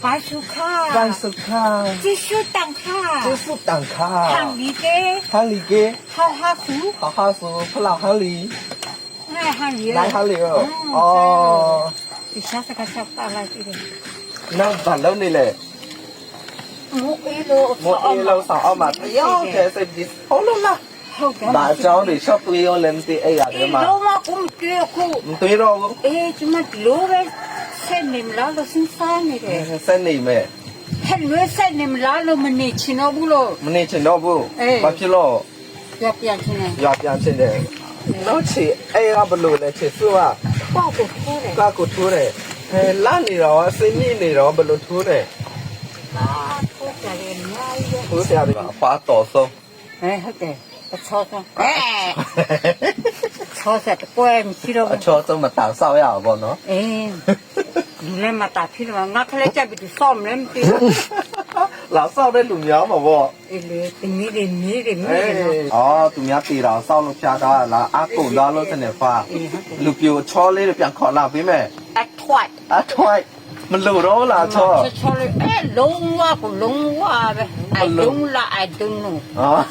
반숙하. 반숙하. 찌수땅하. 찌수땅하. 한리게. 한리게. 하하수. 하하수. 플라하리. 나이하리요. 나이하리요. 어. 이사스가 잡달라지래. 나 발로니래. một ý lâu một ý lâu sao mà thấy thế sẽ đi hổ luôn là bà cháu đi shop đi lên thì ấy à đấy mà lâu mà cũng kia cũng tùy đâu cũng ấy chúng mà lâu đấy ဆက်နေမလားလို့စဉ်းစားနေတယ်ဆက်နေမယ်ဟဲ့လွယ်ဆက်နေမလားလို့မနေချင်တော့ဘူးလို့မနေချင်တော့ဘူးဘာဖြစ်လို့ရပြန်ချင်တယ်ရပြန်ချင်တယ်တော့ချေအဲ့ကဘလို့လဲချေသူကကောက်ကိုထိုးတယ်ကောက်ကိုထိုးတယ်ဟဲ့လာနေတော့စိတ်နေနေတော့ဘလို့ထိုးတယ်အာထိုးတယ်ညာရထိုးတယ်အဖာတော်ဆုံးဟဲ့ဟုတ်တယ်အချောဆုံးအဲချောဆက်ပွဲမရှိတော့အချောဆုံးမတောင်ဆောက်ရအောင်ပေါ့နော်အင်း လူနဲ့မတာဖြစ်တော့ငါခလဲကြပြီးသူစောင့်မလဲမသိဘူးလာစောက်တဲ့လူများမှာပေါ့အေးလေတင်းနေတယ်နေတယ်နေအေးတယ်နော်အော်သူများတည်တာစောက်လို့ဖြားကားလားအကုန်သားလို့တနေဖာလူပြိုချောလေးတွေပြန်ခေါ်လာပေးမယ်အထွတ်အထွိုက်မလို့တော့လားချောချောလေးအဲလုံးဝကိုလုံးဝပဲအဲလုံးလာအဲဒုံလုံးအော်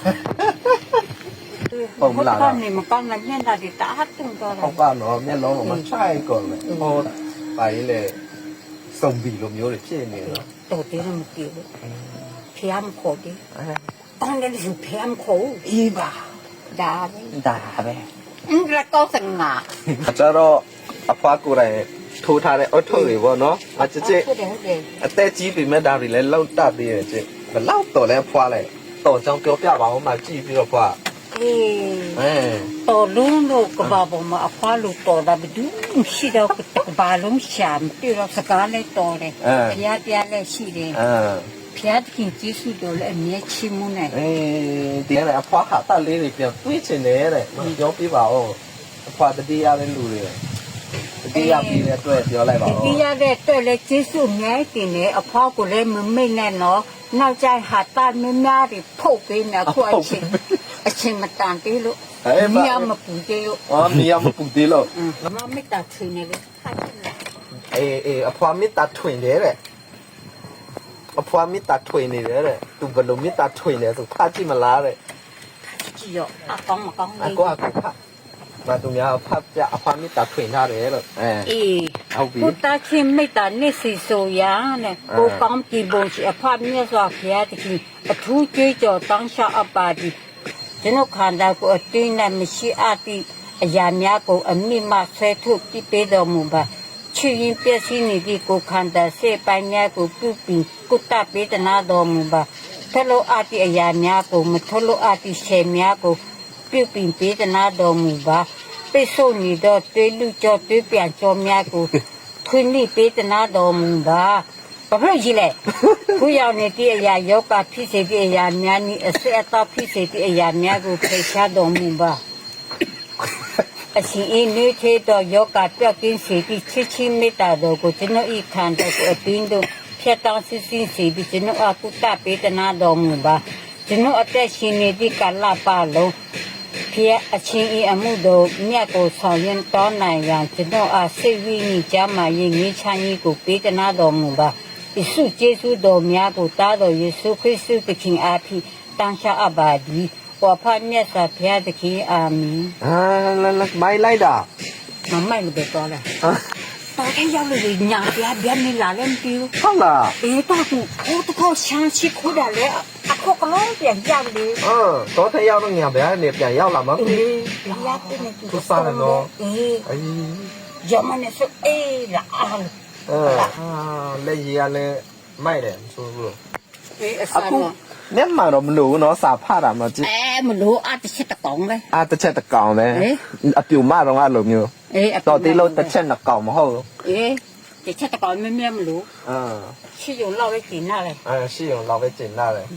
ဟုတ်မလား နေမကောင်းတဲ့မျက်နှာတွေတအားတုန်တော့တာ ဟုတ်ကဲ့တော့မျက်လုံးကမဆိုင်ကုန်လေဟော ပါရင်းနဲ့စုံပြီလိုမျိုးတွေဖြစ်နေတော့တော်တယ်မကြည့်ဘူးဖျားမခေါ်ဘူးတောင်းတယ်လူဖျားမခေါ်ဘူးအေးပါဒါပဲဒါပဲအင်္ဂလကောက်စံငါကျတော့အဖွားကိုယ်တိုင်ထိုးထားတဲ့အထုပ်တွေပေါ့နော်အချစ်ချစ်အသက်ကြီးပြီမဲ့ဒါတွေလည်းလောက်တတ်သေးရဲ့ချစ်ဘလောက်တော်လဲဖွားလိုက်တော်ကြောင်ပြောပြပါဦးမှကြည့်ပြီးတော့ဖွား 哎。အဲတော်လုံးလို့ကဘာပေါ်မှာအဖွားလို့တော်တာဘယ်သူမှရှိတော့ကဘာလုံးရှာမတွေ့တော့စကားလည်းတော်တယ်ဖျားပြားလည်းရှိတယ်အဲဖျားတခင်ကျေးဇူးတော်လည်းအမြဲချီးမွမ်းတယ်အေးဒီနေ့အဖွားခါတက်လေးတွေပြန်တွေးချင်တယ်တဲ့မပြောပြပါဦးအဖွားတတိယတဲ့လူတွေ တတိယပြီးတဲ့အတွက်ပြောလိုက်ပါဒီဦးပြရတဲ့အတွက်လည်းကျေးဇူးအများကြီးတင်တယ်အဖွားကိုလည်းမမိတ်နဲ့နော်နောက်ကျဟာတာမင်းများတွေဖုတ်ပေးနေခုအချင်းအချင်းမတန်သေးလို့မြာမပူသေးလို့အော်မြေမပူသေးလို့မမစ်တာချင်နေလေဟာချင်တယ်အေးအေးအဖွားမိသားထွင်တယ်တဲ့အဖွားမိသားထွင်နေတယ်တဲ့သူဘယ်လိုမိသားထွင်လဲဆိုဖတ်ကြည့်မလားတဲ့ကြည့်ရောအကောင်းမကောင်းအလေးကောအကော ဖတ်မသူများဖတ်ပြအဖွားမိသားထွင်ထားတယ်လို့အဲအေးဟုတ်ပြီကိုတာချင်းမိတ်တာနေစီဆိုရနဲ့ကိုကောင်းကြည့်ပုံရှိအဖတ်မြတ်စွာဘုရားတခင်အထူးကြွေးကြော်တောင်းလျှောက်အပ်ပါသည်ကျွန်ုပ်ခန္ဓာကိုအတင်းနဲ့မရှိအပ်သည့်အရာများကိုအမိမဆွဲထုတ်ပြပေးတော်မူပါချွေရင်ပြည့်စည်နေသည့်ကိုခန္ဓာစေပိုင်းများကိုပြုပြီးကုတ္တပေတနာတော်မူပါထလို့အပ်သည့်အရာများကိုမထလို့အပ်သည့်ရှေများကို ပြုပြီးပေတနာတော်မူပါပိတ်ဆို့နေသောတွေးလူကြောတွေးပြန်ကြောများကိုခွင့်လိပေးတနာတော်မူပါဘာဖြစ်လို့ကြီးလဲခုရောက်နေတဲ့အရာယောဂဖြစ်စေတဲ့အရာများနည်းအစစ်အသောဖြစ်စေတဲ့အရာများကိုဖေရှားတော်မူပါအရှင်အင်းနေသေးသောယောဂပြောက်ကင်းစေသည့်ချစ်ချင်းမေတ္တာတော်ကိုကျွန်တော်ဤခန္ဓာကိုအတင်းတို့ဖြတ်တောင်းစစ်စစ်စေပြီးကျွန်တော်အကုတပေးတနာတော်မူပါကျွန်တော်အသက်ရှင်နေသည့်ကာလပတ်လုံး ဖျက်အချင်းဤအမှုတို့မြတ်ကိုဆောင်ရင်တောင်းနိုင်ရန်ကျွန်တော်အားစိတ်ဝိညာဉ်ကြမှာရင်ငြိမ်းချမ်းရေးကိုပေးတနာတော်မူပါယေရှုကျေးဇူးတော်များကိုတားတော်ယေရှုခရစ်သူသခင်အားဖြင့်တန်ရှာအပ်ပါသည်ဝါဖတ်မြတ်စွာဘုရားသခင်အာမင်အာလာလာမိုင်းလိုက်တာမမိုက်လို့ပဲတော်လားတော်တဲ့ရောက်လို့ညာပြဗျာနေလာလည်းမပြီးဘူးဟုတ်လားအေးတော့ကိုကိုတခေါချမ်းရှိခိုးတ ယ်လေအခုကလုံးပြန်ကြတယ်အင်းတော့ထရောက်တော့ညာဘယ်ကနေပြန်ရောက်လာမှာအေးလာတဲ့နေသူအေးအေး Jamane so eh la al. အဲအာလက်ရည်ကလည်းမိုက်တယ်မဆိုဘူးလို့ Eh အ asa ခု no. မျက်မှန်တော့မလို့ဘူးနော်စာဖတ်တာမကြည့် Eh melu at chit kong le. အာတစ်ချက်တစ်ကောင်လဲအပြူမတော့အဲ့လိုမျိုး Eh တော့ဒီလိုတစ်ချက်နှစ်ကောင်မဟုတ်ဘူး Eh chit chit kong me me melu. အာ Chi yo law le kin na le. အဲရှိအောင်လောက်ပဲကျင်လာတယ်